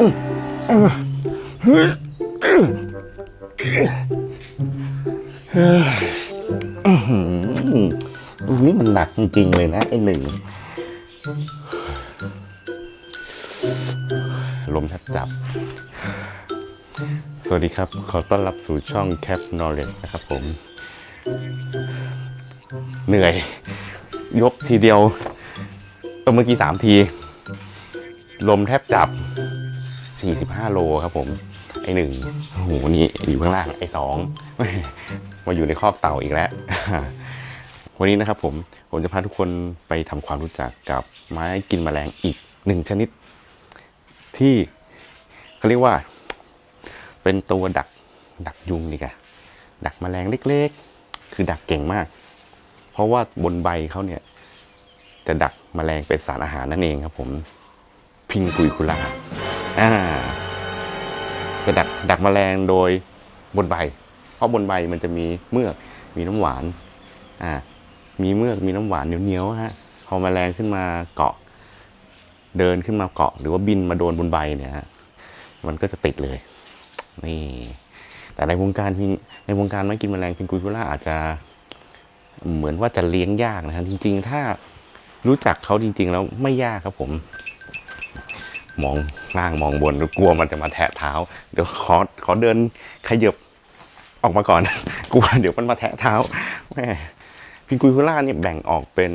ลูกนี้มันหนักจริงๆเลยนะ ไอ้หนึ่ง ลมแทบจับ สวัสดีครับ ขอต้อนรับสู่ช่อง Cap Knowledge นะครับผม เหนื่อย ยกทีเดียวเออเมื่อกี้สามที ลมแทบจับ 45 โลครับผมไอหนึ่งโอ้โหนี่อยู่ข้างล่างไอสองมาอยู่ในคอกเต่าอีกแล้ว วันนี้นะครับผมผมจะพาทุกคนไปทำความรู้จักกับไม้กินแมลงอีกหนึ่งชนิด ที่เขาเรียกว่า เป็นตัวดักดักยุงนี่กะดักแมลงเล็กๆ คือดักเก่งมาก เพราะว่าบนใบเขาเนี่ย จะดักแมลงเป็นสารอาหารนั่นเองครับผมพิงกุยคุลา อ่าจะดักดักแมลงโดยบนใบ เพราะบนใบมันจะมีเมือก มีน้ำหวาน อ่า มีเมือก มีน้ำหวานเหนียวๆฮะ พอแมลงขึ้นมาเกาะ เดินขึ้นมาเกาะ หรือว่าบินมาโดนบนใบเนี่ยฮะ มันก็จะติดเลย นี่ แต่ในวงการในวงการไม้กินแมลงพิงกุยคุล่าอาจจะเหมือนว่าจะเลี้ยงยากนะครับจริง ๆ ถ้ารู้จักเขาจริง ๆ แล้วไม่ยากครับผม มองล่างมองบนกลัวมันจะมาแทะเท้า เดี๋ยวขอขอเดินขยับออกมาก่อน กลัวเดี๋ยวมันมาแทะเท้าแม่พิงกุยคุล่าเนี่ยแบ่งออกเป็น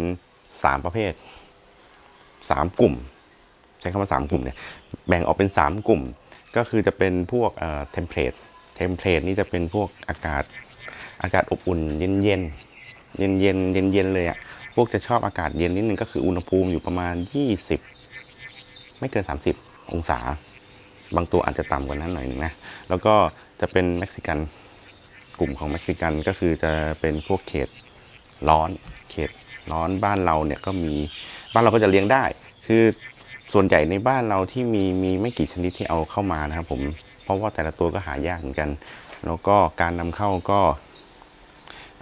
สามประเภทสามกลุ่ม ใช้คำว่าสามกลุ่มเนี่ยแบ่งออกเป็นสามกลุ่ม ก็คือจะเป็นพวกเอ่อเทมเพลตเทมเพลตนี่จะเป็นพวกอากาศอากาศอบอุ่นเย็นเย็นเย็นเย็นเย็นเย็นเลยอะ่ะพวกจะชอบอากาศเย็นนิดนึงก็คืออุณหภูมิอยู่ประมาณ 20 ไม่เกิน 30 องศา บางตัวอาจจะต่ำกว่านั้นหน่อยนึงนะ แล้วก็จะเป็นเม็กซิกันกลุ่มของเม็กซิกันก็คือจะเป็นพวกเขตร้อนเขตร้อนบ้านเราเนี่ยก็มีบ้านเราก็จะเลี้ยงได้ คือส่วนใหญ่ในบ้านเราที่มีมีไม่กี่ชนิดที่เอาเข้ามานะครับผมเพราะว่าแต่ละตัวก็หายากเหมือนกัน แล้วก็การนำเข้าก็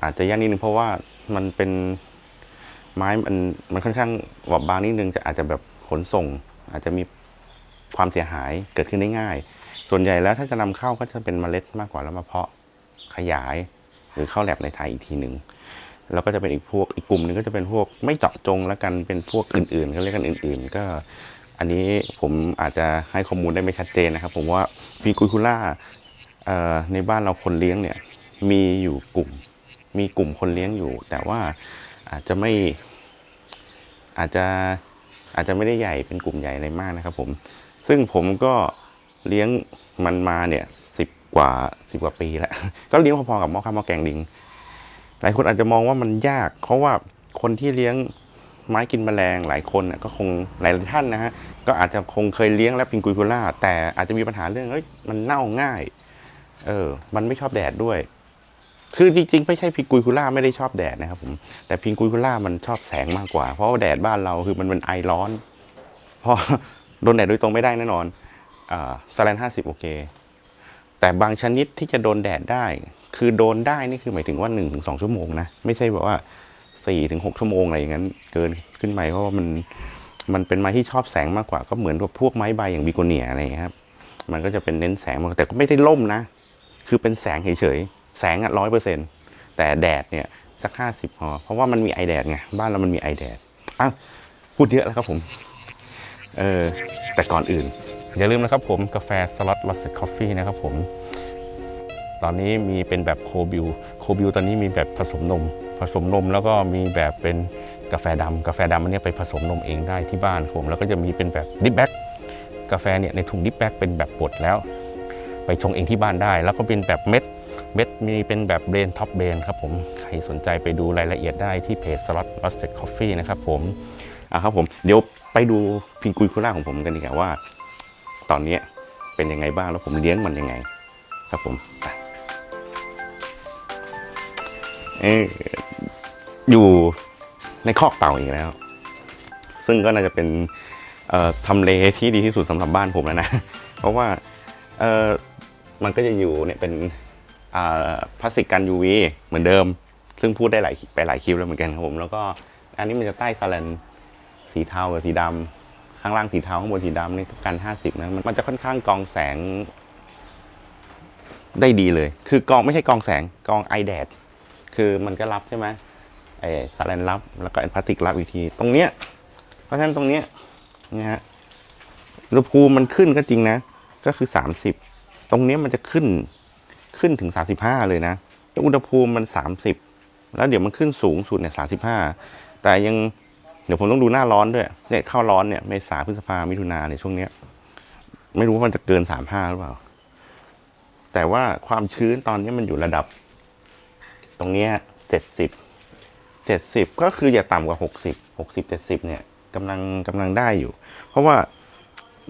อาจจะยากนิดนึงเพราะว่ามันเป็นไม้มันมันค่อนข้างบอบบางนิดนึงจะอาจจะแบบขนส่ง อาจจะมีความเสียหายเกิดขึ้นได้ง่าย ส่วนใหญ่แล้วถ้าจะนำเข้าก็จะเป็นเมล็ดมากกว่าแล้วมาเพาะขยาย หรือเข้าแลบในไทยอีกทีหนึ่งแล้วก็จะเป็นอีกพวกอีกกลุ่มหนึ่งก็จะเป็นพวกไม่เจาะจงแล้วกันเป็นพวกอื่นๆเขาเรียกกันอื่น ๆ ก็อันนี้ผมอาจจะให้ข้อมูลได้ไม่ชัดเจนนะครับ ผมว่าพีกุยคูล่าในบ้านเราคนเลี้ยงเนี่ยมีอยู่กลุ่ม มีกลุ่มคนเลี้ยงอยู่ แต่ว่าอาจจะไม่อาจจะ อาจจะไม่ได้ใหญ่เป็นกลุ่มใหญ่อะไรมากนะครับผมซึ่งผมก็เลี้ยงมันมาเนี่ยสิบกว่าสิบกว่าปีแล้ว ก็เลี้ยงพอๆกับหม้อข้าวหม้อแกงลิง หลายคนอาจจะมองว่ามันยาก เพราะว่าคนที่เลี้ยงไม้กินแมลงหลายคนก็คงหลายท่านนะฮะก็อาจจะคงเคยเลี้ยงแล้วพิงกุยคูล่าแต่อาจจะมีปัญหาเรื่องเอ้ยมันเน่าง่ายเออมันไม่ชอบแดดด้วย คือจริงๆ ไม่ใช่พิงกุยคูล่าไม่ได้ชอบแดดนะครับผมแต่พิงกุยคูล่ามันชอบแสงมากกว่า เพราะว่าแดดบ้านเราคือมันเป็นไอร้อนพราะโดนแดดโดยตรงไม่ได้แน่นอนสแลนห้าสิบโอเค แต่บางชนิดที่จะโดนแดดได้ คือโดนได้นี่คือหมายถึงว่า1นถึงสชั่วโมงนะ ไม่ใช่แบบว่า4ี่ถึงหชั่วโมงอะไรอย่างนั้น เกินขึ้นไปเพราะว่ามันมันเป็นไม้ที่ชอบแสงมากกว่า ก็เหมือนกับพวกไม้ใบอย่างบิโกเนียอะไรอย่างนี้ครับ มันก็จะเป็นเน้นแสงมากแต่ก็ไม่ได้ล่มนะ คือเป็นแสงเฉยๆ แสงอะร้อยเปอร์เซ็นต์แต่แดดเนี่ยสักห้าสิบพอ เพราะว่ามันมีไอแดดไง บ้านเรามันมีไอแดดอ้าวพูดเยอะแล้วครับผม เออ แต่ก่อนอื่น อย่าลืมนะครับผมกาแฟสล็อตลอสคอฟฟี่นะครับผม ตอนนี้มีเป็นแบบโคบิวโคบิวตอนนี้มีแบบผสมนม ผสมนมแล้วก็มีแบบเป็นกาแฟดำกาแฟดำอันเนี้ยไปผสมนมเองได้ที่บ้านผมแล้วก็จะมีเป็นแบบดิบแบ็กกาแฟเนี่ยในถุงดิบแบ็กเป็นแบบบดแล้ว ไปชงเองที่บ้านได้ แล้วก็เป็นแบบเม็ด เม็ดมีเป็นแบบเบรนท็อปเบรนครับผม ใครสนใจไปดูรายละเอียดได้ที่เพจ Slot Roasted Coffee นะครับผมอะครับผมเดี๋ยวไปดูพิงกุยคุล่าของผมกันดีกว่าว่า ตอนนี้เป็นยังไงบ้างแล้วผมเลี้ยงมันยังไง ครับผมอะเอออยู่ในคอกเต่าอีกแล้ว ซึ่งก็น่าจะเป็นทำเลที่ดีที่สุดสำหรับบ้านผมแล้วนะ เพราะว่ามันก็จะอยู่เนี่ยเป็น พลาสติกกัน UV เหมือนเดิม ซึ่งพูดได้หลายไปหลายคลิปแล้วเหมือนกันครับผมแล้วก็อันนี้มันจะใต้ซาแลนสีเทากับสีดำข้างล่างสีเทาข้างบนสีดำนี่กันห้าสิบนะมันจะค่อนข้างกองแสง ได้ดีเลย คือกองไม่ใช่กองแสงกองไอแดดคือมันก็รับใช่ไหมไอสารแลนรับแล้วก็ไอพลาสติกรับอีกที ตรงเนี้ยเพราะฉะนั้นตรงเนี้ยนะฮะอุณหภูมิมันขึ้นก็จริงนะ ก็คือสามสิบตรงเนี้ยมันจะขึ้น ขึ้นถึงสาสิบห้าเลยนะแล้วอุณหภูมิมันสามสิบแล้วเดี๋ยวมันขึ้นสูงสุดเนี่ยสาสิบห้าแต่ยังเดี๋ยวผมต้องดูหน้าร้อนด้วยเนี่ยเข้าร้อนเนี่ยเมษาพฤษภามิถุนาเนี่ยช่วงเนี้ยไม่รู้ว่ามันจะเกินสามห้าหรือเปล่า แต่ว่าความชื้นตอนนี้มันอยู่ระดับ ตรงเนี้เจ็ดสิบเจ็ดสิบก็คืออย่าต่ำกว่าหกสิบหกสิบเจ็ดสิบเนี่ยกำลังกำลังได้อยู่ เพราะว่า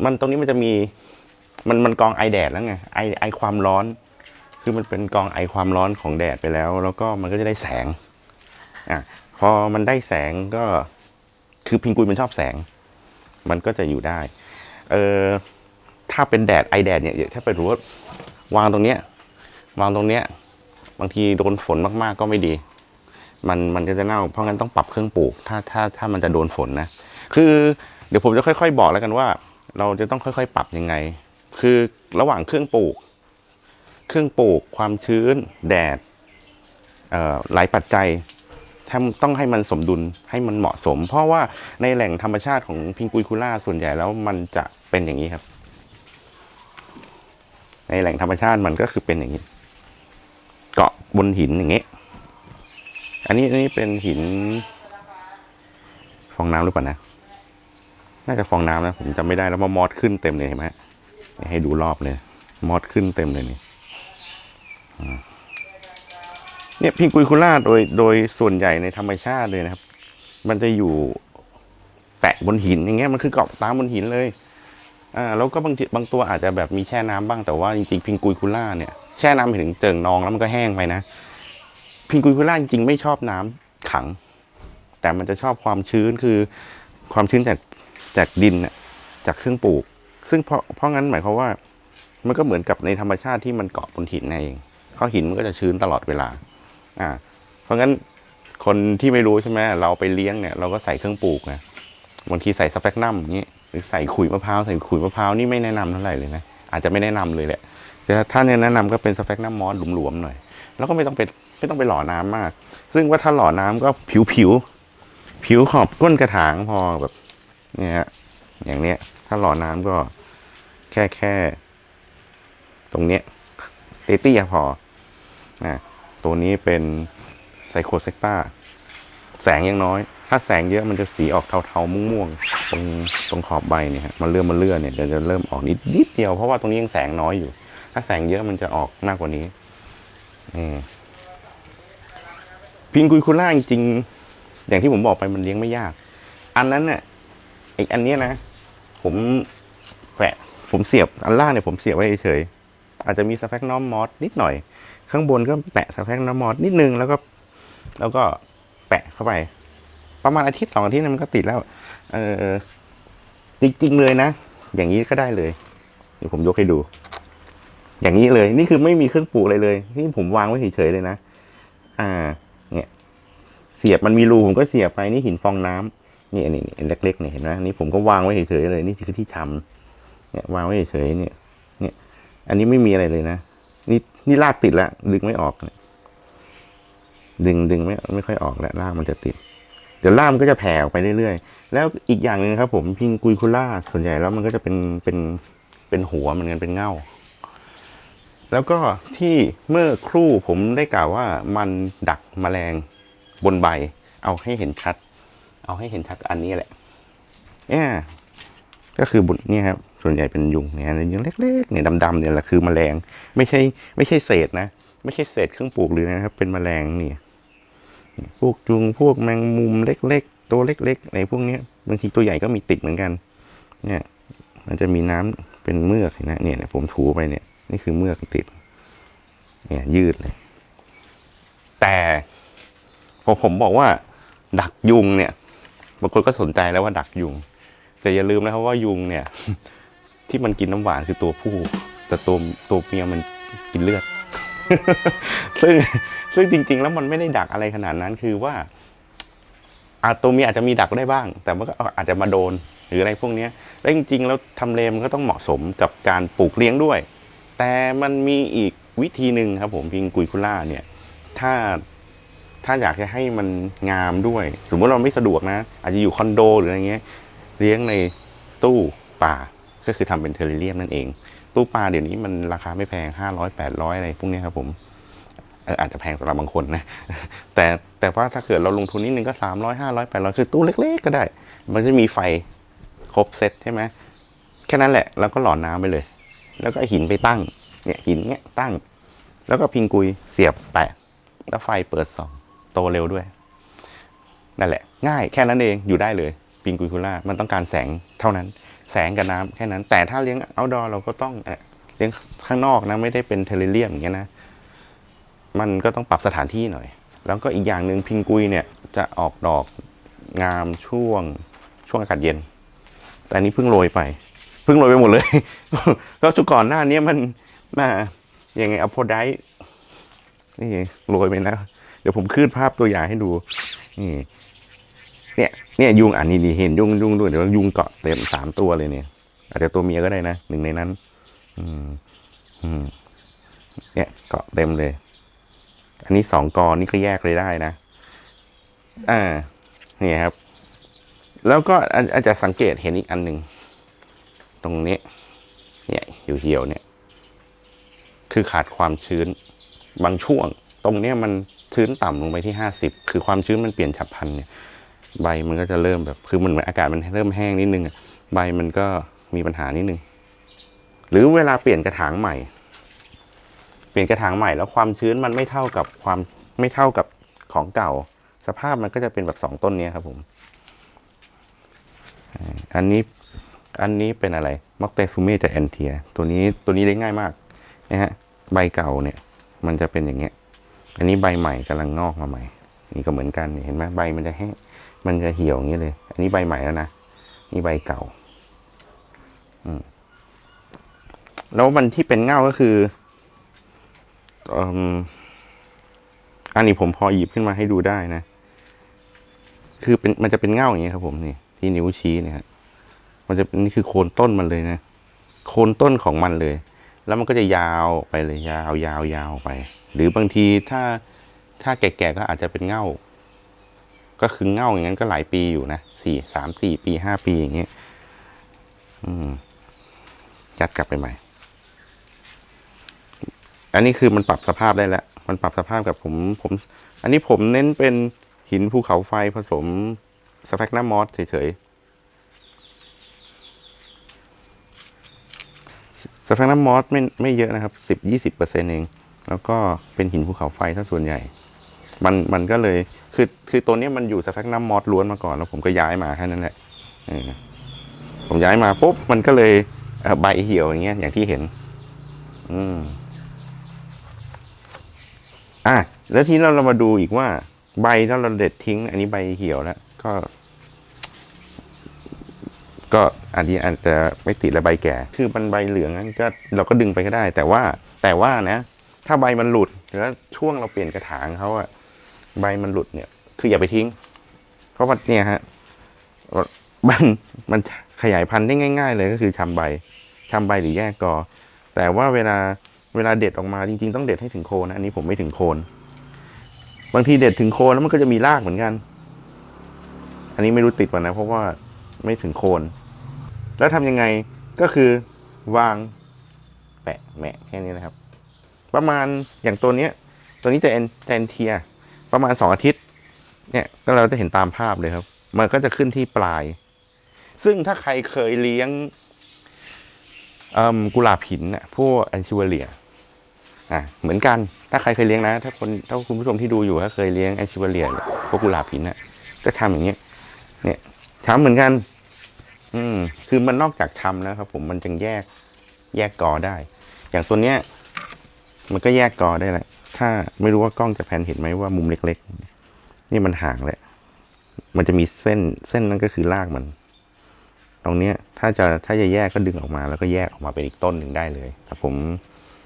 มันตรงนี้มันจะมีมันมันกองไอแดดแล้วไงไอไอความร้อน คือมันเป็นกองไอความร้อนของแดดไปแล้ว แล้วก็มันก็จะได้แสงอะพอมันได้แสงก็คือพิงกุยมันชอบแสง มันก็จะอยู่ได้เออถ้าเป็นแดดไอแดดเนี่ยถ้าไปรู้ว่าวางตรงเนี้ยวางตรงเนี้ยบางทีโดนฝนมากๆก็ไม่ดี มันมันก็จะเน่า เพราะงั้นต้องปรับเครื่องปลูก ถ้าถ้าถ้ามันจะโดนฝนนะ คือเดี๋ยวผมจะค่อย ๆ บอกแล้วกันว่า เราจะต้องค่อย ๆ ปรับยังไง คือระหว่างเครื่องปลูก เครื่องปลูกความชื้น แดดหลายปัจจัยต้องให้มันสมดุลให้มันเหมาะสม เพราะว่าในแหล่งธรรมชาติของพิงกุยคูล่าส่วนใหญ่แล้วมันจะเป็นอย่างนี้ครับ ในแหล่งธรรมชาติมันก็คือเป็นอย่างนี้ เกาะบนหินอย่างนี้ อันนี้อันนี้เป็นหิน ฟองน้ำหรือเปล่านะ น่าจะฟองน้ำนะผมจำไม่ได้แล้วมามอดขึ้นเต็มเลยเห็นไหมให้ดูรอบเลย มอดขึ้นเต็มเลยนี่ เนี่ยพิงกุยคูล่าโดยโดยส่วนใหญ่ในธรรมชาติเลยนะครับ มันจะอยู่แปะบนหินอย่างเงี้ยมันคือเกาะตามบนหินเลยอ่าแล้วก็บางทีบางตัวอาจจะแบบมีแช่น้ำบ้างแต่ว่าจริงๆพิงกุยคูล่าเนี่ยแช่น้ำไปถึงเจิ่งนองแล้วมันก็แห้งไปนะพิงกุยคูล่าจริงๆไม่ชอบน้ำขัง แต่มันจะชอบความชื้นคือความชื้นจากจากดินจากเครื่องปลูก ซึ่งเพราะเพราะงั้นหมายความว่า มันก็เหมือนกับในธรรมชาติที่มันเกาะบนหินนั่นเอง เพราะหินมันก็จะชื้นตลอดเวลาอ่าเพราะงั้นคนที่ไม่รู้ใช่ไหมเราไปเลี้ยงเนี่ยเราก็ใส่เครื่องปลูกไงบางทีใส่สเปกนัมอย่างนี้หรือใส่ขุยมะพร้าวใส่ขุยมะพร้าวนี่ไม่แนะนำเท่าไหร่เลยนะอาจจะไม่แนะนำเลยแหละแต่ถ้าแนะนำก็เป็นสเปกนัมมอสหลวมๆหน่อย แล้วก็ไม่ต้องเป็นไม่ต้องไปหล่อน้ำมาก ซึ่งว่าถ้าหล่อน้ำก็ผิวผิวๆผิวขอบก้นกระถางพอแบบเนี่ยฮะอย่างเนี้ย ถ้าหล่อน้ำก็แค่แค่ ตรงเนี้ยเตี้ยพอ นะตัวนี้เป็นไซโคเซกตาแสงยังน้อย ถ้าแสงเยอะมันจะสีออกเทาๆม่วงๆตรงตรงขอบใบเนี่ยฮะมันเลื่อนมันเลื่อนเนี่ยเดี๋ยวจะเริ่มออกนิดนิดเดียวเพราะว่าตรงนี้ยังแสงน้อยอยู่ ถ้าแสงเยอะมันจะออกมากกว่านี้นี่พิงกุยคูล่าจริงๆอย่างที่ผมบอกไปมันเลี้ยงไม่ยาก อันนั้นเนี่ยอีกอันนี้นะ ผมแขวะผมเสียบอันล่างเนี่ยผมเสียบไว้เฉยๆอาจจะมีสเปกนอมมอสนิดหน่อย ข้างบนก็แปะสเปกนอมมอสนิดนึงแล้วก็ แล้วก็แปะเข้าไป ประมาณอาทิตย์สองอาทิตย์มันก็ติดแล้ว เออจริงๆเลยนะ อย่างนี้ก็ได้เลยเดี๋ยวผมยกให้ดู อย่างนี้เลย นี่คือไม่มีเครื่องปลูกอะไรเลย นี่ผมวางไว้เฉยๆเลยนะ อ่า เนี่ย เสียบมันมีรูผมก็เสียบไปนี่หินฟองน้ำนี่อันนี้เล็กๆเนี่ยเห็นไหมนี่ผมก็วางไว้เฉยๆเลย นี่คือที่ชำเนี่ยวางไว้เฉยๆเนี่ย เนี่ย อันนี้ไม่มีอะไรเลยนะ นี่นี่ลากติดแล้ว ดึงไม่ออก ดึงดึงไม่ไม่ค่อยออกแล้วลากมันจะติด เดี๋ยวล่ามนก็จะแผ่ออกไปเรื่อยๆ แล้วอีกอย่างหนึ่งครับ ผมพิงกุยคูล่าส่วนใหญ่แล้วมันก็จะเป็นเป็นเป็นหัวเหมือนกันเป็นเง่า แล้วก็ที่เมื่อครู่ผมได้กล่าวว่ามันดักแมลงบนใบ เอาให้เห็นชัด เอาให้เห็นชัดอันนี้แหละเนี่ยก็คือบนเนี่ยครับ ส่วนใหญ่เป็นยุงเนี่ยยุงเล็กๆเนี่ยดำๆเนี่ยแหละคือแมลงไม่ใช่ไม่ใช่เศษนะ ไม่ใช่เศษเครื่องปลูกเลยนะครับ เป็นแมลงเนี่ยพวกจุงพวกแมงมุมเล็ก ๆ ตัวเล็กๆอะไรพวกเนี้ยบางทีตัวใหญ่ก็มีติดเหมือนกัน เนี่ย มันจะมีน้ำเป็นเมือกนไหมเนี่ยเนี่ยผมถูไปเนี่ยนี่คือเมือกติด เนี่ยยืดเลย แต่พอผมบอกว่า ดักยุงเนี่ยบางคนก็สนใจแล้วว่าดักยุงแต่อย่าลืมนะครับว่ายุงเนี่ย ที่มันกินน้ำหวานคือตัวผู้ แต่ตัวตัวเมียมันกินเลือด ซึ่งซึ่งจริง ๆ แล้วมันไม่ได้ดักอะไรขนาดนั้นคือว่าอาตัวเมียอาจจะมีดักได้บ้าง แต่มันก็อาจจะมาโดนเรืออะไรพวกเนี้ยแล้วจริง ๆ แล้วทำเลมันก็ต้องเหมาะสมกับการปลูกเลี้ยงด้วย แต่มันมีอีกวิธีหนึ่งครับผมพิงกุยคุล่าเนี่ย ถ้าถ้าอยากจะให้มันงามด้วย สมมติเราไม่สะดวกนะ อาจจะอยู่คอนโดหรืออะไรเงี้ย เลี้ยงในตู้ป่า ก็คือทำเป็นเทอร์เรียมนั่นเอง ตู้ปลาเดี๋ยวนี้มันราคาไม่แพงห้าร้อยแปดร้อยอะไรพวกนี้ครับผมอาจจะแพงสำหรับบางคนนะ แต่แต่ว่าถ้าเกิดเราลงทุนนิดนึงก็สามร้อยห้าร้อยแปดร้อยคือตู้เล็กๆก็ได้ มันจะมีไฟครบเซตใช่ไหมแค่นั้นแหละเราก็หล่อน้ำไปเลย แล้วก็หินไปตั้งเนี่ยหินเนี้ยตั้ง แล้วก็พิงกุยเสียบแปะแล้วไฟเปิดสองโตเร็วด้วย นั่นแหละ ง่ายแค่นั้นเองอยู่ได้เลย ปิงกุยคูล่ามันต้องการแสงเท่านั้น แสงกับน้ำแค่นั้น แต่ถ้าเลี้ยงเอาดอเราก็ต้องเลี้ยงข้างนอกนะไม่ได้เป็นเทเลเรียมอย่างเงี้ยนะ มันก็ต้องปรับสถานที่หน่อย แล้วก็อีกอย่างหนึ่งพิงกุยเนี่ยจะออกดอกงามช่วงช่วงอากาศเย็น แต่นี้เพิ่งโรยไปเพิ่งโรยไปหมดเลยก็ชุดก่อนหน้านี้มันมายังไงอโพไดนี่โรยไปแล้วเดี๋ยวผมขึ้นภาพตัวอย่างให้ดูนี่เนี่ย เนี่ยยุงอ่านี่นี่เห็นยุงยุงด้วยเดี๋ยวยุงเกาะเต็มสามตัวเลยเนี่ย อาจจะตัวเมียก็ได้นะหนึ่งในนั้น อืมอืมเนี่ยเกาะเต็มเลย อันนี้สองกอนี่ก็แยกเลยได้นะ อ่าเนี่ยครับ แล้วก็อาจจะสังเกตเห็นอีกอันหนึ่งตรงนี้ เนี่ยอยู่เหี่ยวเนี่ย คือขาดความชื้น บางช่วง ตรงเนี้ยมันชื้นต่ำลงไปที่ห้าสิบคือความชื้นมันเปลี่ยนฉับพลันเนี่ย ใบมันก็จะเริ่มแบบคือมันเหมือนอากาศมันเริ่มแห้งนิดนึงใบมันก็มีปัญหานิดนึง หรือเวลาเปลี่ยนกระถางใหม่ เปลี่ยนกระถางใหม่แล้วความชื้นมันไม่เท่ากับความไม่เท่ากับของเก่า สภาพมันก็จะเป็นแบบสองต้นนี้ครับผมอันนี้อันนี้เป็นอะไรมอกเตซูเม่จากแอนเทีย ตัวนี้ตัวนี้ได้ง่ายมากนะฮะใบเก่าเนี่ย มันจะเป็นอย่างเงี้ย อันนี้ใบใหม่กำลังงอกมาใหม่ นี่ก็เหมือนกันเห็นไหมใบมันจะแห้ง มันจะเหี่ยวอย่างนี้เลย อันนี้ใบใหม่แล้วนะ นี่ใบเก่า อืมแล้วมันที่เป็นเง่าก็คืออันนี้ผมพอหยิบขึ้นมาให้ดูได้นะ คือเป็นมันจะเป็นเง่าอย่างนี้ยครับผมนี่ ที่นิ้วชี้เนี่ยมันจะเป็นนี่คือโคนต้นมันเลยนะ โคนต้นของมันเลย แล้วมันก็จะยาวไปเลย ยาวยาวยาวไป หรือบางทีถ้าถ้าแก่ๆก็อาจจะเป็นเง่า ก็คือเง่าอย่างนั้นก็หลายปีอยู่นะสี่สามสี่ปีห้าปีอย่างเงี้ยจัดกลับไปใหม่ อันนี้คือมันปรับสภาพได้แล้ว มันปรับสภาพกับผมผม อันนี้ผมเน้นเป็นหินภูเขาไฟผสมสแฟกนามอสเฉยๆสแฟกนามอสไม่ไม่เยอะนะครับสิบยี่สิบเปอร์เซ็นต์เอง แล้วก็เป็นหินภูเขาไฟถ้าส่วนใหญ่ มันมันก็เลยคือคือตัวนี้มันอยู่สแฟกนัมมอสล้วนมาก่อนแล้วผมก็ย้ายมาแค่นั้นแหละผมย้ายมาปุ๊บมันก็เลยใบเหี่ยวอย่างเงี้ยอย่างที่เห็น อืมอะแล้วทีนี้เราเรามาดูอีกว่า ใบถ้าเราเด็ดทิ้ง อันนี้ใบเหี่ยวแล้วก็ ก็อันนี้อาจจะไม่ติดแล้วใบแก่ คือมันใบเหลืองนั้นก็เราก็ดึงไปก็ได้ แต่ว่าแต่ว่านะ ถ้าใบมันหลุดแล้วช่วงเราเปลี่ยนกระถางเขาอะ ใบมันหลุดเนี่ย คืออย่าไปทิ้ง เพราะว่าเนี่ยฮะมันมันขยายพันธุ์ได้ง่าย ๆ เลยก็คือชำใบชำใบหรือแยกกอ แต่ว่าเวลาเวลาเด็ดออกมาจริง ๆ ต้องเด็ดให้ถึงโคนนะอันนี้ผมไม่ถึงโคน บางทีเด็ดถึงโคนแล้วมันก็จะมีรากเหมือนกัน อันนี้ไม่รู้ติดป่ะนะ เพราะว่าไม่ถึงโคน แล้วทำยังไงก็คือวางแปะแหมะแค่นี้นะครับ ประมาณอย่างตัวเนี้ย ตัวนี้จะเอ็นแอนเทีย ประมาณสองอาทิตย์ เนี่ยก็เราจะเห็นตามภาพเลยครับ มันก็จะขึ้นที่ปลาย ซึ่งถ้าใครเคยเลี้ยงกุหลาบหินน่ะพวกแอนชิวเลียอะเหมือนกันถ้าใครเคยเลี้ยงนะ ถ้าคนถ้าคุณผู้ชมที่ดูอยู่ถ้าเคยเลี้ยงแอนชิวเลียพวกกุหลาบหินน่ะก็ทำอย่างเงี้ย เนี่ยช้ำเหมือนกัน อืมคือมันนอกจากช้ำแล้วครับ ผมมันจึงแยกแยกกอได้ อย่างตัวเนี้ย มันก็แยกกอได้แหละ ถ้าไม่รู้ว่ากล้องจะแพนเห็นไหมว่ามุมเล็ก ๆ นี่มันห่างแหละ มันจะมีเส้นเส้นนั้นก็คือรากมัน ตรงเนี้ยถ้าจะถ้าจะแยกก็ดึงออกมา แล้วก็แยกออกมาเป็นอีกต้นหนึ่งได้เลยแต่ผม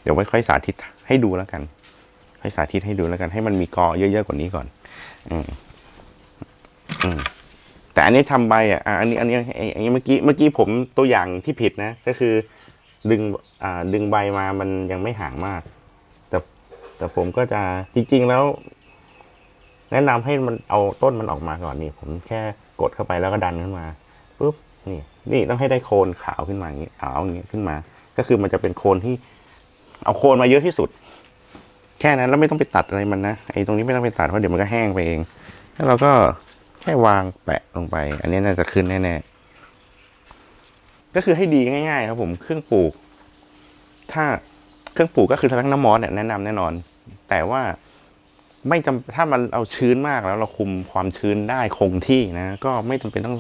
เดี๋ยวไว้ค่อยสาธิตให้ดูแล้วกันค่อยสาธิตให้ดูแล้วกัน ให้มันมีกอเยอะๆกว่านี้ก่อน อืมอืมแต่อันนี้ทำใบอะอันนี้อันนี้ไอ้ไอ้เมื่อกี้เมื่อกี้ผมตัวอย่างที่ผิดนะ ก็คือดึงอ่าดึงใบมามันยังไม่ห่างมาก แต่ผมก็จะจริง ๆ แล้ว แนะนำให้มันเอาต้นมันออกมาก่อนนี่ ผมแค่กดเข้าไปแล้วก็ดันขึ้นมาปุ๊บนี่นี่ต้องให้ได้โคนขาวขึ้นมาอย่างนี้ขาวอย่างนี้ขึ้นมา ก็คือมันจะเป็นโคนที่ เอาโคนมาเยอะที่สุด แค่นั้นแล้วไม่ต้องไปตัดอะไรมันนะไอ้ตรงนี้ไม่ต้องไปตัดเพราะเดี๋ยวมันก็แห้งไปเองแล้วเราก็แค่วางแปะลงไป อันนี้น่าจะขึ้นแน่ๆก็คือให้ดีง่าย ๆ ครับผมเครื่องปลูก ถ้าเครื่องปลูกก็คือทั้งน้ำมอสเนี่ยแนะนำแน่นอน แต่ว่าไม่จำถ้ามันเอาชื้นมากแล้วเราคุมความชื้นได้คงที่นะ ก็ไม่จำเป็นต้อง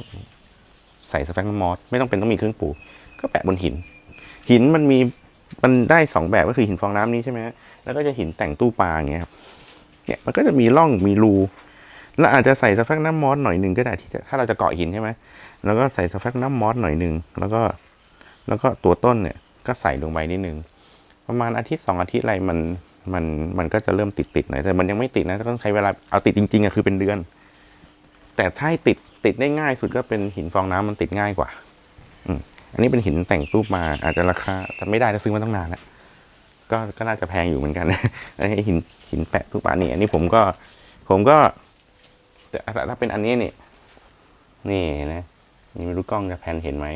ใส่สแฟกน้ำมอสไม่ต้องเป็นต้องมีเครื่องปูก็แปะบนหิน หินมันมีมันได้สองแบบก็คือหินฟองน้ำนี้ใช่ไหมแล้วก็จะหินแต่งตู้ปลาอย่างเงี้ยครับเนี่ยมันก็จะมีร่องมีรูแล้วอาจจะใส่สแฟกน้ำมอสหน่อยหนึ่งก็ได้ที่ถ้าเราจะเกาะหินใช่ไหมแล้วก็ใส่สแฟกน้ำมอสหน่อยหนึ่งแล้วก็แล้วก็ตัวต้นเนี่ยก็ใส่ลงไปนิดนึงประมาณอาทิตย์สองอาทิตย์อะไรมัน มันมันก็จะเริ่มติดติดๆหน่อยแต่มันยังไม่ติดนะต้องใช้เวลาเอาติดจริงๆอะคือเป็นเดือน แต่ถ้าให้ติดติดได้ง่ายสุดก็เป็นหินฟองน้ำมันติดง่ายกว่า อืมอันนี้เป็นหินแต่งรูปมาอาจจะราคาจะไม่ได้จะซื้อมาตั้งนานแล้วก็ก็น่าจะแพงอยู่เหมือนกันอันนี้หินหินแปะรูปมานี่อันนี้ผมก็ ผมก็ แต่ถ้าเป็นอันนี้นี่นี่นะนี่ไม่รู้กล้องจะแพนเห็นไหม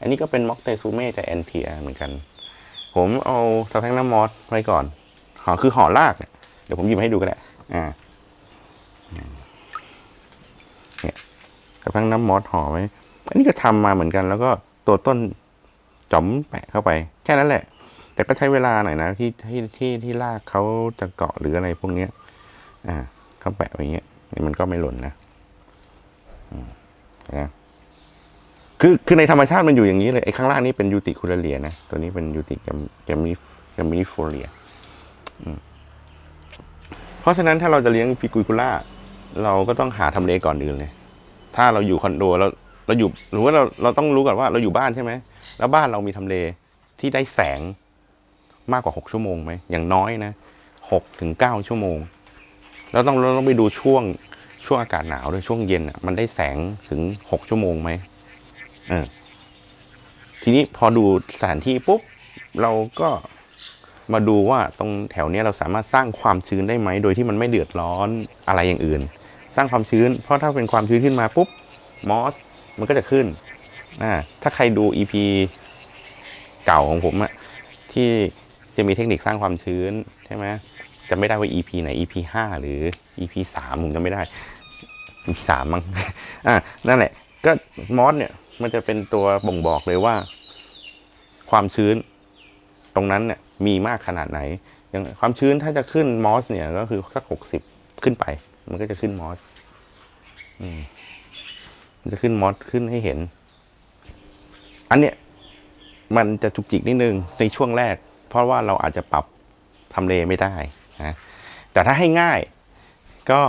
อันนี้ก็เป็นม็อกเตซูเม่จาก NPR เหมือนกัน ผมเอาสแพ็กน้ำมอสไว้ก่อน ห่อคือห่อรากเดี๋ยวผมหยิบให้ดูก็ได้อ่าเนี่ยสแพ็กน้ำมอสห่อไว้อันนี้ก็ทำมาเหมือนกัน แล้วก็ตัวต้นจอมแปะเข้าไป แค่นั้นแหละ แต่ก็ใช้เวลาหน่อยนะที่ที่ที่ที่รากเขาจะเกาะหรืออะไรพวกเนี้ย อ่าเขาแปะไว้เงี้ยนี่มันก็ไม่หล่นนะนะคือคือในธรรมชาติมันอยู่อย่างนี้เลยไอ้ข้างล่างนี่เป็นยูติคูลเลียนะ ตัวนี้เป็นยูติแกมแกมิแกมมิโฟเลีย เพราะฉะนั้นถ้าเราจะเลี้ยงพิกุยคูล่าเราก็ต้องหาทำเลก่อนอื่นเลย ถ้าเราอยู่คอนโดเราเราอยู่หรือว่าเราเราต้องรู้ก่อนว่าเราอยู่บ้านใช่ไหม แล้วบ้านเรามีทำเลที่ได้แสงมากกว่าหกชั่วโมงไหมอย่างน้อยนะหกถึงเก้าชั่วโมง แล้วต้องเราต้องไปดูช่วงช่วงอากาศหนาวด้วยช่วงเย็นอะมันได้แสงถึงหกชั่วโมงไหมเออทีนี้พอดูสถานที่ปุ๊บเราก็ มาดูว่าตรงแถวนี้เราสามารถสร้างความชื้นได้ไหม โดยที่มันไม่เดือดร้อนอะไรอย่างอื่น สร้างความชื้น เพราะถ้าเป็นความชื้นขึ้นมาปุ๊บมอสมันก็จะขึ้นอ่าถ้าใครดู EP เก่าของผมอะที่จะมีเทคนิคสร้างความชื้นใช่ไหมจะไม่ได้ว่า EP ไหน EP ห้าหรือ EP สามผมจะไม่ได้ EP สามมั้งอ่านั่นแหละ ก็มอสเนี่ยมันจะเป็นตัวบ่งบอกเลยว่า ความชื้นตรงนั้นเนี่ย มีมากขนาดไหน อย่างความชื้นถ้าจะขึ้นมอสเนี่ยก็คือสักหกสิบขึ้นไป มันก็จะขึ้นมอสมันจะขึ้นมอสขึ้นให้เห็น อันเนี้ยมันจะจุกจิกนิดนึงในช่วงแรก เพราะว่าเราอาจจะปรับทำเลไม่ได้นะแต่ถ้าให้ง่ายก็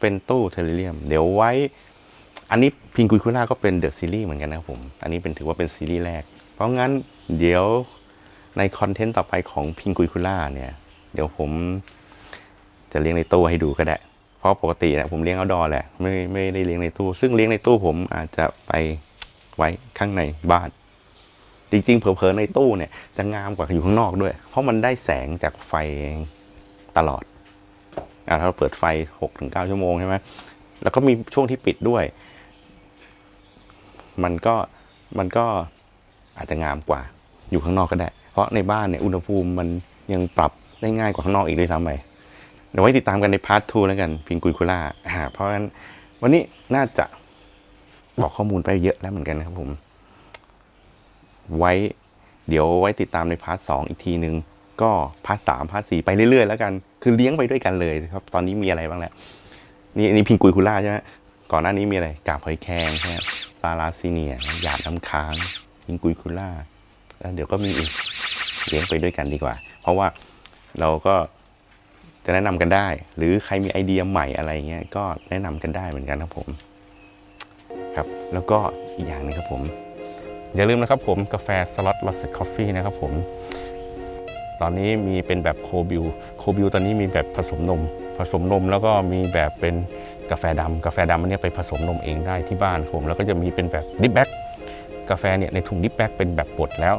เป็นตู้เทอร์เรียม เดี๋ยวไว้ อันนี้พิงกุยคุล่าก็เป็นเดอะซีรีส์เหมือนกันนะครับผม อันนี้เป็นถือว่าเป็นซีรีส์แรก เพราะงั้นเดี๋ยว ในคอนเทนต์ต่อไปของพิงกุยคุล่าเนี่ย เดี๋ยวผมจะเลี้ยงในตู้ให้ดูก็ได้ เพราะปกติเนี่ยผมเลี้ยงเอาดอแหละ ไม่ไม่ได้เลี้ยงในตู้ ซึ่งเลี้ยงในตู้ผมอาจจะไปไว้ข้างในบ้าน จริงๆ เผลอๆ ในตู้เนี่ยจะงามกว่าอยู่ข้างนอกด้วย เพราะมันได้แสงจากไฟตลอดอ่าถ้าเราเปิดไฟ6-9ชั่วโมงใช่ไหมแล้วก็มีช่วงที่ปิดด้วย มันก็มันก็อาจจะงามกว่า อยู่ข้างนอกก็ได้ ราะในบ้านเนี่ยอุณหภูมิมันยังปรับได้ง่ายกว่าข้างนอกอีกด้วยซ้ำไปเดี๋ยวไว้ติดตามกันในพาร์ท2แล้วกันพิงกุยคุล่าเพราะฉะนั้นวันนี้น่าจะบอกข้อมูลไปเยอะแล้วเหมือนกันนะครับผม ไว้เดี๋ยวไว้ติดตามในพาร์ทสองอีกทีนึง ก็พาร์ทสามพาร์ทสี่ไปเรื่อยๆแล้วกัน คือเลี้ยงไปด้วยกันเลยครับ ตอนนี้มีอะไรบ้างแล้วนี่นนี้พิงกุยคุล่าใช่ไหมก่อนหน้านี้มีอะไรกาบหอยแครงใช่ไหมซาลาซีเนียหยาดน้ำค้างพิงกุยคุล่าแล้วเดี๋ยวก็มีอีก เลี้ยงไปด้วยกันดีกว่า เพราะว่าเราก็จะแนะนำกันได้ หรือใครมีไอเดียใหม่อะไรเงี้ยก็แนะนำกันได้เหมือนกันครับผมครับแล้วก็อีกอย่างหนึงครับผม อย่าลืมนะครับผมกาแฟสล็อตลอสเซตคอฟฟี่นะครับผม ตอนนี้มีเป็นแบบโคบิวโคบิวตอนนี้มีแบบผสมนม ผสมนมแล้วก็มีแบบเป็นกาแฟดำกาแฟดำอันเนี้ยไปผสมนมเองได้ที่บ้านผม แล้วก็จะมีเป็นแบบดิฟแบ็กกาแฟเนี่ยในถุงดิฟแบ็กเป็นแบบบดแล้ว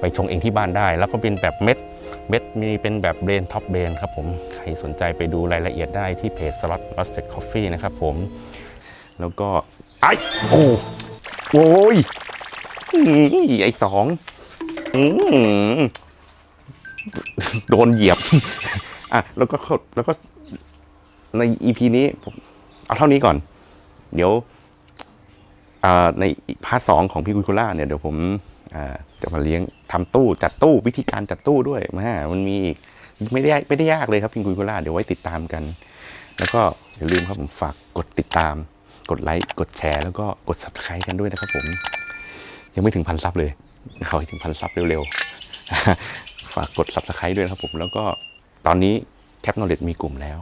ไปชงเองที่บ้านได้ แล้วก็เป็นแบบเม็ดเม็ดมีเป็นแบบเบรนท็อปเบรนครับผมใครสนใจไปดูรายละเอียดได้ที่เพจ Slot r o s t e d Coffee นะครับผม แล้วก็ไอ้โอ้โอ้ยไอ้สองโดนเหยียบอะแล้วก็แล้วก็ใน EP นี้ผมเอาเท่านี้ก่อน เดี๋ยวในพาร์ทสองของพี่กุยคุล่าเนี่ยเดี๋ยวผม จะมาเลี้ยงทำตู้จัดตู้วิธีการจัดตู้ด้วยม่มันมีอีกไม่ได้ไม่ได้ยากเลยครับพี่กุยคุล่าเดี๋ยวไว้ติดตามกัน แล้วก็อย่าลืมครับผมฝากกดติดตาม กดไลค์กดแชร์แล้วก็กด subscribe กันด้วยนะครับผม ยังไม่ถึงพันซับเลยเขาให้ถึงพันซับเร็วๆ ฝากกด subscribe ด้วยนะครับผมแล้วก็ตอนนี้แคป knowledge มีกลุ่มแล้ว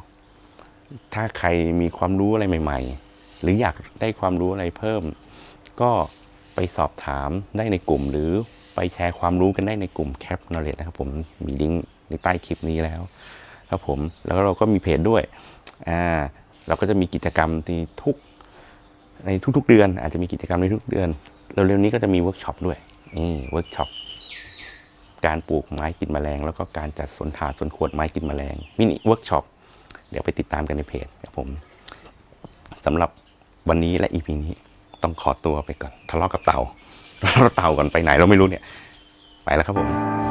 ถ้าใครมีความรู้อะไรใหม่ ๆ หรืออยากได้ความรู้อะไรเพิ่ม ก็ ไปสอบถามได้ในกลุ่ม หรือไปแชร์ความรู้กันได้ในกลุ่มแคป knowledge นะครับผมมีลิงก์ในใต้คลิปนี้แล้วครับผมแล้วเราก็มีเพจด้วยอ่าเราก็จะมีกิจกรรมในทุกในทุกๆเดือน อาจจะมีกิจกรรมในทุกเดือนเร็วๆนี้ก็จะมีเวิร์กช็อปด้วยนี่เวิร์กช็อปการปลูกไม้กินแมลง แล้วก็การจัดสวนถาดสวนขวดไม้กินแมลงมินิเวิร์กช็อปเดี๋ยวไปติดตามกันในเพจครับผมสำหรับวันนี้และอีพีนี้ ต้องขอตัวไปก่อนทะเลาะกับเต่าทะเลาะเต่าก่อนไปไหนเราไม่รู้เนี่ย ไปแล้วครับผม